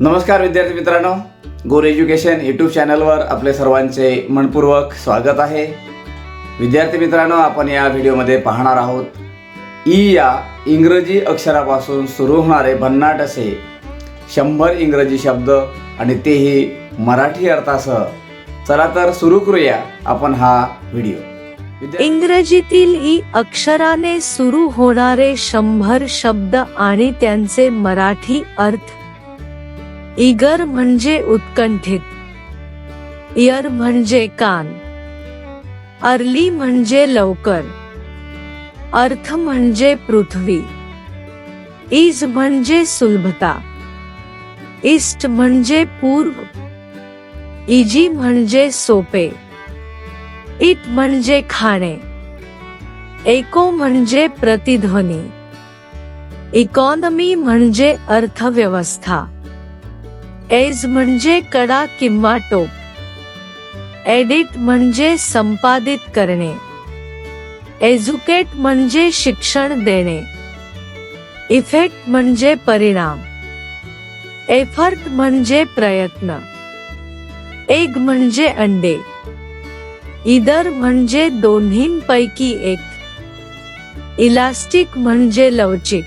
नमस्कार विद्यार्थी मित्रांनो गोर एज्युकेशन यूट्यूब चॅनलवर आपले सर्वांचे मनपूर्वक स्वागत आहे. विद्यार्थी मित्रांनो आपण या व्हिडिओमध्ये पाहणार आहोत ई या इंग्रजी अक्षरापासून सुरू होणारे भन्नाट असे शंभर इंग्रजी शब्द आणि तेही मराठी अर्थासह. चला तर सुरू करूया आपण हा व्हिडिओ. इंग्रजीतील ई अक्षराने सुरू होणारे शंभर शब्द आणि त्यांचे मराठी अर्थ इगर म्हणजे उत्कंठित. इयर म्हणजे कान. अर्ली म्हणजे लवकर. अर्थ म्हणजे पृथ्वी. इज म्हणजे सुलभता. इस्ट म्हणजे पूर्व. इजी म्हणजे सोपे. इट म्हणजे खाणे. एको म्हणजे प्रतिध्वनी. इकॉनॉमी म्हणजे अर्थव्यवस्था. एज म्हणजे कडा किंवा टोप. एडिट म्हणजे संपादित करणे. एज्युकेट म्हणजे शिक्षण देणे. इफेक्ट म्हणजे परिणाम. एफर्ट म्हणजे प्रयत्न. एग म्हणजे अंडे. इदर म्हणजे दोन्हींपैकी एक. इलास्टिक म्हणजे लवचिक.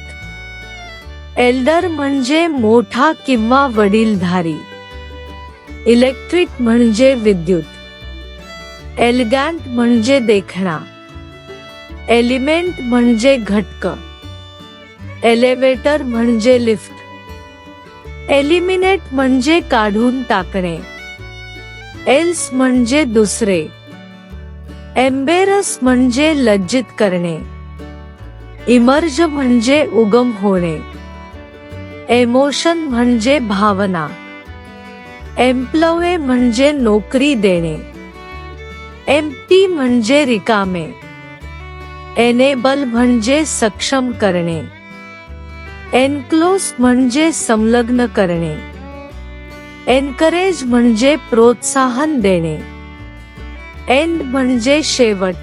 एल्डर म्हणजे मोठा किंवा वडीलधारी. इलेक्ट्रिक म्हणजे विद्युत. एलिगॅन्ट म्हणजे देखणा. एलिमेंट म्हणजे घटक. एलिव्हेटर म्हणजे लिफ्ट. एलिमिनेट म्हणजे काढून टाकणे. एल्स म्हणजे दुसरे. एम्बेरस म्हणजे लज्जित करणे. इमर्ज म्हणजे उगम होणे. एमोशन म्हणजे भावना. एम्प्लॉय म्हणजे नोकरी देणे. एम्प्टी म्हणजे रिकामे. एनेबल म्हणजे सक्षम करणे. एनक्लोज म्हणजे संलग्न करणे. एनकरेज म्हणजे प्रोत्साहन देणे. एंड म्हणजे शेवट.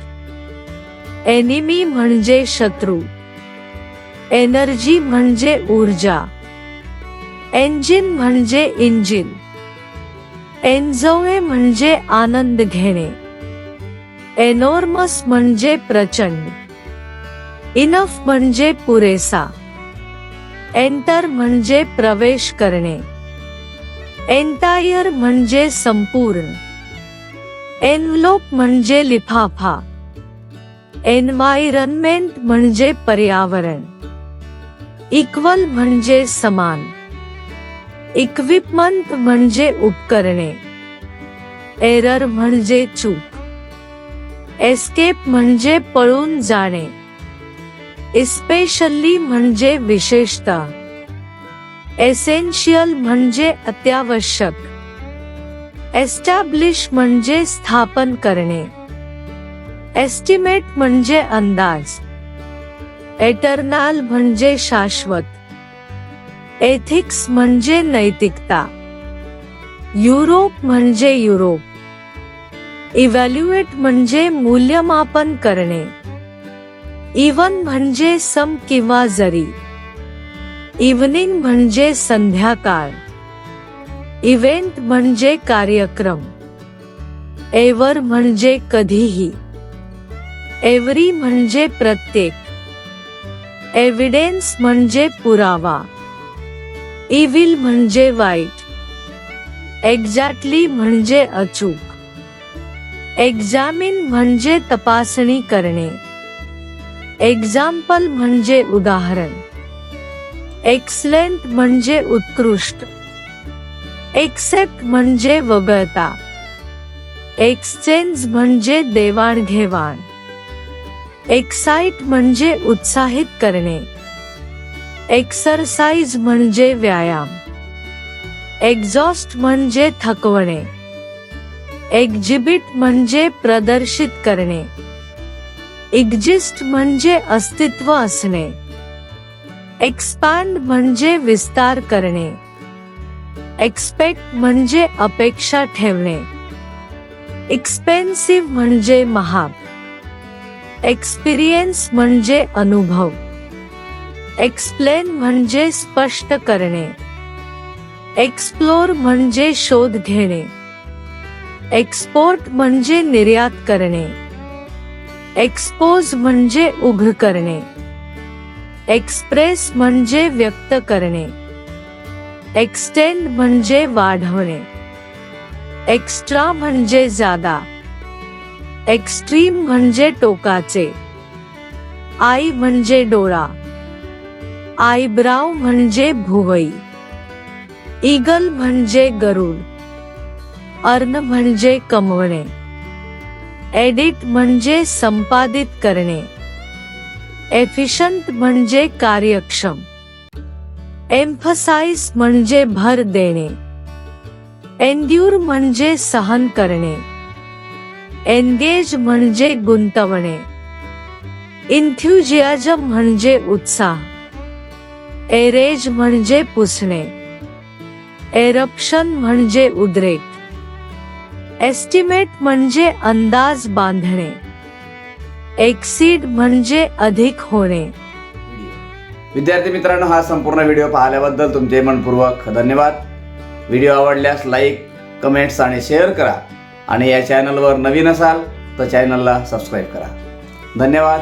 एनिमी म्हणजे शत्रू. एनर्जी म्हणजे ऊर्जा. एंजिन म्हणजे इंजिन एन्झोवे म्हणजे आनंद घेणे. एनॉर्मस म्हणजे प्रचंड. इनफ म्हणजे पुरेसा. एंटर म्हणजे प्रवेश करणे. एंटायर म्हणजे संपूर्ण. एनव्लोप म्हणजे लिफाफा. एन्व्हायरमेंट म्हणजे पर्यावरण. इक्वल म्हणजे समान. इक्विपमेंट म्हणजे उपकरणे. एरर म्हणजे चूक. एस्केप म्हणजे पळून जाणे. इस्पेशली म्हणजे विशेषतः. एसेन्शियल म्हणजे अत्यावश्यक. एस्टॅब्लिश म्हणजे स्थापन करणे. एस्टिमेट म्हणजे अंदाज. एटर्नाल म्हणजे शाश्वत. एथिक्स म्हणजे नैतिकता. युरोप म्हणजे युरोप इव्हॅल्युएट म्हणजे मूल्यमापन करणे. इवन म्हणजे सम किंवा जरी. इव्हनिंग म्हणजे संध्याकाळ. इव्हेंट म्हणजे कार्यक्रम. एवर म्हणजे कधीही. एव्हरी म्हणजे प्रत्येक. एव्हिडेन्स म्हणजे पुरावा. इव्हिल म्हणजे वाईट. एक्झॅक्टली म्हणजे अचूक. एक्झामिन म्हणजे तपासणी करणे. एक्झाम्पल म्हणजे उदाहरण. एक्सलेंट म्हणजे उत्कृष्ट. एक्सेप्ट म्हणजे वगळता. एक्सचेंज म्हणजे देवाणघेवाण. एक्साइट म्हणजे उत्साहित करणे. एक्सरसाइज म्हणजे व्यायाम. एक्झॉस्ट म्हणजे थकवणे. एक्झिबिट म्हणजे प्रदर्शित करणे. एक्झिस्ट म्हणजे अस्तित्व असणे. एक्सपांड म्हणजे विस्तार करणे. एक्सपेक्ट म्हणजे अपेक्षा ठेवणे. एक्सपेन्सिव्ह म्हणजे महाग. एक्सपिरियन्स म्हणजे अनुभव. एक्सप्लेन म्हणजे स्पष्ट करणे. एक्सप्लोर म्हणजे शोध घेणे. एक्सपोर्ट म्हणजे निर्यात करणे. एक्सपोज म्हणजे उघड करणे. एक्सप्रेस म्हणजे व्यक्त करणे. एक्सटेंड म्हणजे वाढवणे. एक्स्ट्रा म्हणजे जादा. एक्स्ट्रीम म्हणजे टोकाचे. आई म्हणजे डोळा. आयब्राव म्हणजे भुवई ईगल म्हणजे गरुड अर्न म्हणजे कमवणे एडिट म्हणजे संपादित करणे एफिशंट म्हणजे कार्यक्षम एम्फसाइज म्हणजे भर देणे एन्ड्यूर म्हणजे सहन करणे एनगेज म्हणजे गुंतवणे इन्थ्युजियाजम म्हणजे उत्साह. एरेज म्हणजे पुसणे. एरप्शन म्हणजे उद्रेक एस्टिमेट म्हणजे अंदाज बांधणे. एक्सीड म्हणजे अधिक होणे. विद्यार्थी मित्रांनो हा संपूर्ण व्हिडिओ पाहिल्याबद्दल तुमचे मनपूर्वक धन्यवाद. व्हिडिओ आवडल्यास लाईक कमेंट्स आणि शेअर करा. आणि या चॅनलवर नवीन असाल तर चॅनलला सबस्क्राईब करा. धन्यवाद.